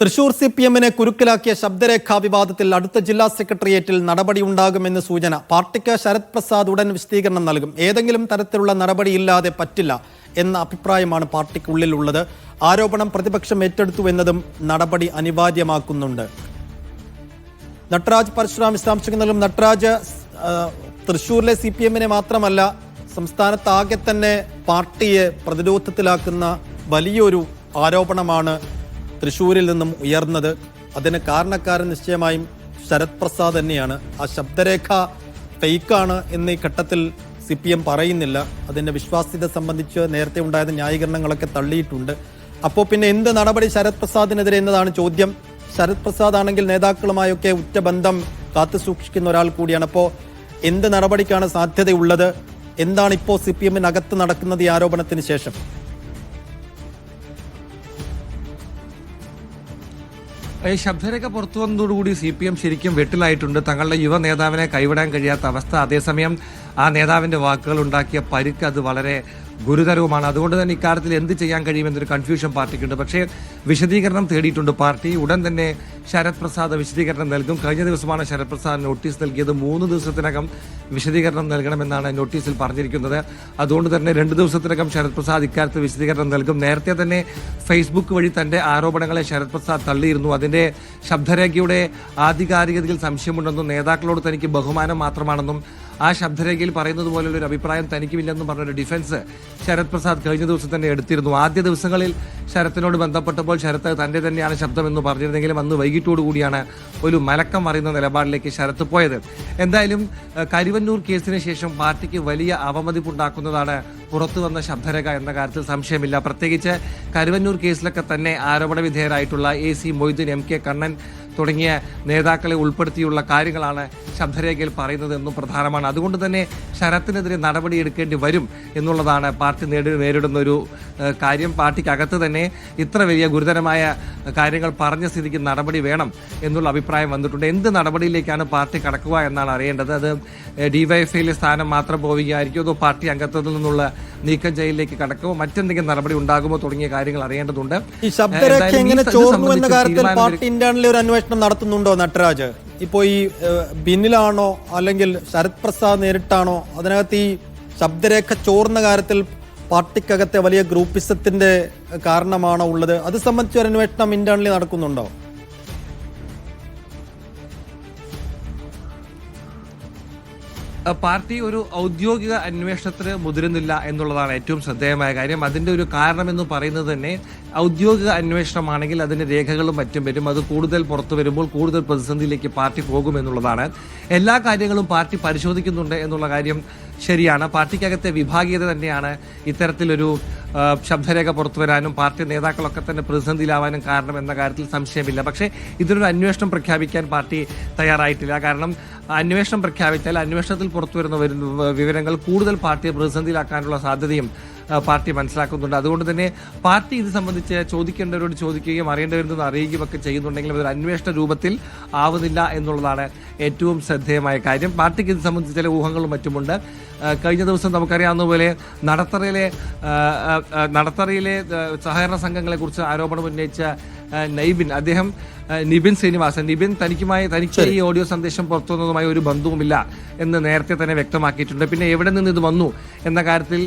Thrissur C P എമ്മിനെ കുരുക്കിലാക്കിയ ശബ്ദരേഖാ വിവാദത്തിൽ അടുത്ത ജില്ലാ സെക്രട്ടേറിയറ്റിൽ നടപടിയുണ്ടാകുമെന്ന് സൂചന. പാർട്ടിക്ക് ശരത് പ്രസാദ് ഉടൻ വിശദീകരണം നൽകും. ഏതെങ്കിലും തരത്തിലുള്ള നടപടിയില്ലാതെ പറ്റില്ല എന്ന അഭിപ്രായമാണ് പാർട്ടിക്കുള്ളിലുള്ളത് ആരോപണം പ്രതിപക്ഷം ഏറ്റെടുത്തു എന്നതും നടപടി അനിവാര്യമാക്കുന്നുണ്ട്. നട്രാജ് പരശുരാം വിശദാംശങ്ങൾ നൽകും നട്രാജ് ആ, തൃശൂരിലെ സി പി എമ്മിനെ മാത്രമല്ല സംസ്ഥാനത്താകെ തന്നെ പാർട്ടിയെ പ്രതിരോധത്തിലാക്കുന്ന വലിയൊരു ആരോപണമാണ് തൃശൂരിൽ നിന്നും ഉയർന്നത്. അതിന് കാരണക്കാരൻ നിശ്ചയമായും ശരത് പ്രസാദ് തന്നെയാണ്. ആ ശബ്ദരേഖ ഫെയ്ക്കാണ് എന്ന് ഈ ഘട്ടത്തിൽ സി പി എം പറയുന്നില്ല. അതിന്റെ വിശ്വാസ്യത സംബന്ധിച്ച് നേരത്തെ ഉണ്ടായ ന്യായീകരണങ്ങളൊക്കെ തള്ളിയിട്ടുണ്ട്. അപ്പോൾ പിന്നെ എന്ത് നടപടി ശരത് പ്രസാദിനെതിരെ എന്നതാണ് ചോദ്യം. ശരത് പ്രസാദ് ആണെങ്കിൽ നേതാക്കളുമായൊക്കെ ഉറ്റ ബന്ധം കാത്തു സൂക്ഷിക്കുന്ന ഒരാൾ കൂടിയാണ്. അപ്പോൾ എന്ത് നടപടിക്കാണ് സാധ്യതയുള്ളത്? എന്താണ് ഇപ്പോൾ സി പി എമ്മിനകത്ത് നടക്കുന്നത് ഈ ആരോപണത്തിന് ശേഷം? ശബ്ദരേഖ പുറത്തു വന്നതോടുകൂടി സി പി എം ശരിക്കും വെട്ടിലായിട്ടുണ്ട്. തങ്ങളുടെ യുവ നേതാവിനെ കൈവിടാൻ കഴിയാത്ത അവസ്ഥ. അതേസമയം ആ നേതാവിന്റെ വാക്കുകൾ ഉണ്ടാക്കിയ പരുക്ക് അത് വളരെ ഗുരുതരവുമാണ്. അതുകൊണ്ട് തന്നെ ഇക്കാര്യത്തിൽ എന്ത് ചെയ്യാൻ കഴിയുമെന്നൊരു കൺഫ്യൂഷൻ പാർട്ടിക്കുണ്ട്. പക്ഷേ വിശദീകരണം തേടിയിട്ടുണ്ട് പാർട്ടി. ഉടൻ തന്നെ ശരത് പ്രസാദ് വിശദീകരണം നൽകും. കഴിഞ്ഞ ദിവസമാണ് ശരത് പ്രസാദ് നോട്ടീസ് നൽകിയത്. മൂന്ന് ദിവസത്തിനകം വിശദീകരണം നൽകണമെന്നാണ് നോട്ടീസിൽ പറഞ്ഞിരിക്കുന്നത്. അതുകൊണ്ട് തന്നെ രണ്ട് ദിവസത്തിനകം ശരത് പ്രസാദ് ഇക്കാര്യത്തിൽ വിശദീകരണം നൽകും. നേരത്തെ തന്നെ ഫേസ്ബുക്ക് വഴി തന്റെ ആരോപണങ്ങളെ ശരത് പ്രസാദ് തള്ളിയിരുന്നു. അതിന്റെ ശബ്ദരേഖയുടെ ആധികാരികതയിൽ സംശയമുണ്ടെന്നും നേതാക്കളോട് തനിക്ക് ബഹുമാനം മാത്രമാണെന്നും ആ ശബ്ദരേഖയിൽ പറയുന്നത് പോലുള്ള ഒരു അഭിപ്രായം തനിക്കുമില്ലെന്നും പറഞ്ഞൊരു ഡിഫൻസ് ശരത് പ്രസാദ് കഴിഞ്ഞ ദിവസം തന്നെ എടുത്തിരുന്നു. ആദ്യ ദിവസങ്ങളിൽ ശരത്തിനോട് ബന്ധപ്പെട്ടപ്പോൾ ശരത്ത് തന്റെ തന്നെയാണ് ശബ്ദമെന്ന് പറഞ്ഞിരുന്നെങ്കിലും അന്ന് വൈകിട്ടോടുകൂടിയാണ് ഒരു മലക്കം മറിയുന്ന നിലപാടിലേക്ക് ശരത്ത് പോയത്. എന്തായാലും കരുവന്നൂർ കേസിന് ശേഷം പാർട്ടിക്ക് വലിയ അവമതിപ്പുണ്ടാക്കുന്നതാണ് പുറത്തു വന്ന ശബ്ദരേഖ എന്ന കാര്യത്തിൽ സംശയമില്ല. പ്രത്യേകിച്ച് കരുവന്നൂർ കേസിലൊക്കെ തന്നെ ആരോപണ വിധേയരായിട്ടുള്ള A C Moideen M K Kannan തുടങ്ങിയ നേതാക്കളെ ഉൾപ്പെടുത്തിയുള്ള കാര്യങ്ങളാണ് ശബ്ദരേഖയിൽ പറയുന്നത് എന്നും പ്രധാനമാണ്. അതുകൊണ്ട് തന്നെ ശരത്തിനെതിരെ നടപടിയെടുക്കേണ്ടി വരും എന്നുള്ളതാണ് പാർട്ടി നേടി നേരിടുന്ന ഒരു കാര്യം. പാർട്ടിക്കകത്ത് തന്നെ ഇത്ര വലിയ ഗുരുതരമായ കാര്യങ്ങൾ പറഞ്ഞ സ്ഥിതിക്ക് നടപടി വേണം എന്നുള്ള അഭിപ്രായം വന്നിട്ടുണ്ട്. എന്ത് നടപടിയിലേക്കാണ് പാർട്ടി കടക്കുക എന്നാണ് അറിയേണ്ടത്? അത് ഡിവൈഎഫ്ഐയിലെ സ്ഥാനം മാത്രം പോവുകയായിരിക്കും അതോ പാർട്ടി അംഗത്വത്തിൽ നിന്നുള്ള നീക്കം ചെയ്യലിലേക്ക് കടക്കുമോ? മറ്റെന്തെങ്കിലും നടപടി ഉണ്ടാകുമോ തുടങ്ങിയ കാര്യങ്ങൾ അറിയേണ്ടതുണ്ട്. ഈ ശബ്ദരേഖ എങ്ങനെ ചോർന്നു എന്ന കാര്യത്തിൽ പാർട്ടി ഇന്റേണലി ഒരു അന്വേഷണം നടത്തുന്നുണ്ടോ നട്ടരാജ്? ഇപ്പോ ഈ ബിന്നിലാണോ അല്ലെങ്കിൽ ശരത് പ്രസാദ് നേരിട്ടാണോ? അതിനകത്ത് ഈ ശബ്ദരേഖ ചോർന്ന കാര്യത്തിൽ പാർട്ടിക്കകത്തെ വലിയ ഗ്രൂപ്പിസത്തിന്റെ കാരണമാണോ ഉള്ളത്? അത് സംബന്ധിച്ച് ഒരു അന്വേഷണം ഇന്റേണലി നടക്കുന്നുണ്ടോ? പാർട്ടി ഒരു ഔദ്യോഗിക അന്വേഷണത്തിന് മുതിരുന്നില്ല എന്നുള്ളതാണ് ഏറ്റവും ശ്രദ്ധേയമായ കാര്യം. അതിന്റെ ഒരു കാരണം എന്ന് പറയുന്നത് തന്നെ ഔദ്യോഗിക അന്വേഷണമാണെങ്കിൽ അതിന് രേഖകളും മറ്റും വരും. അത് കൂടുതൽ പുറത്തു വരുമ്പോൾ കൂടുതൽ പ്രതിസന്ധിയിലേക്ക് പാർട്ടി പോകുമെന്നുള്ളതാണ് എല്ലാ കാര്യങ്ങളും പാർട്ടി പരിശോധിക്കുന്നുണ്ട് എന്നുള്ള കാര്യം ശരിയാണ്. പാർട്ടിക്കകത്തെ വിഭാഗീയത തന്നെയാണ് ഇത്തരത്തിലൊരു ശബ്ദരേഖ പുറത്തു വരാനും പാർട്ടി നേതാക്കളൊക്കെ തന്നെ പ്രതിസന്ധിയിലാവാനും കാരണം എന്ന കാര്യത്തിൽ സംശയമില്ല. പക്ഷേ ഇതിനൊരു അന്വേഷണം പ്രഖ്യാപിക്കാൻ പാർട്ടി തയ്യാറായിട്ടില്ല. കാരണം അന്വേഷണം പ്രഖ്യാപിച്ചാൽ അന്വേഷണത്തിൽ പുറത്തു വരുന്ന വിവരങ്ങൾ കൂടുതൽ പാർട്ടിയെ പ്രതിസന്ധിയിലാക്കാനുള്ള സാധ്യതയും പാർട്ടി മനസ്സിലാക്കുന്നുണ്ട്. അതുകൊണ്ട് തന്നെ പാർട്ടി ഇത് സംബന്ധിച്ച് ചോദിക്കേണ്ടവരോട് ചോദിക്കുകയും അറിയേണ്ടവരെന്ന് അറിയുകയും ഒക്കെ ചെയ്യുന്നുണ്ടെങ്കിലും അതൊരു അന്വേഷണ രൂപത്തിൽ ആവുന്നില്ല എന്നുള്ളതാണ് ഏറ്റവും ശ്രദ്ധേയമായ കാര്യം. പാർട്ടിക്ക് ഇത് സംബന്ധിച്ച് ചില ഊഹങ്ങളും മറ്റുമുണ്ട്. കഴിഞ്ഞ ദിവസം നമുക്കറിയാവുന്ന പോലെ നടത്തറയിലെ നടത്തറയിലെ സഹകരണ സംഘങ്ങളെക്കുറിച്ച് ആരോപണം ഉന്നയിച്ച നൈബിൻ അദ്ദേഹം നിബിൻ ശ്രീനിവാസൻ. നിബിൻ തനിക്കുമായി തനിക്ക് ഈ ഓഡിയോ സന്ദേശം പുറത്തുവന്നതുമായി ഒരു ബന്ധവുമില്ല എന്ന് നേരത്തെ തന്നെ വ്യക്തമാക്കിയിട്ടുണ്ട്. പിന്നെ എവിടെ നിന്ന് ഇത് വന്നു എന്ന കാര്യത്തിൽ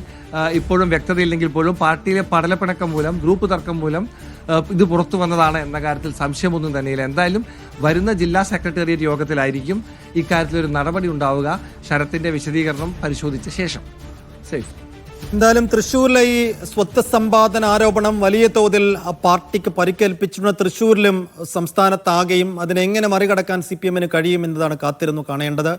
ഇപ്പോഴും വ്യക്തതയില്ലെങ്കിൽ പോലും പാർട്ടിയിലെ പടലപ്പിണക്കം മൂലം ഗ്രൂപ്പ് തർക്കം മൂലം ഇത് പുറത്തു വന്നതാണ് എന്ന കാര്യത്തിൽ സംശയമൊന്നും തന്നെയില്ല. എന്തായാലും വരുന്ന ജില്ലാ സെക്രട്ടേറിയറ്റ് യോഗത്തിലായിരിക്കും ഇക്കാര്യത്തിൽ ഒരു നടപടി ഉണ്ടാവുക. ശരത്തിന്റെ വിശദീകരണം പരിശോധിച്ച ശേഷം. സേഫ് എന്തായാലും തൃശ്ശൂരിലെ ഈ സ്വത്ത് സമ്പാദന ആരോപണം വലിയ തോതിൽ പാർട്ടിക്ക് പരിക്കേൽപ്പിച്ചിരുന്ന തൃശ്ശൂരിലും സംസ്ഥാനത്താകെയും അതിനെങ്ങനെ മറികടക്കാൻ സി പി എമ്മിന് കഴിയും എന്നതാണ് കാത്തിരുന്നു കാണേണ്ടത്.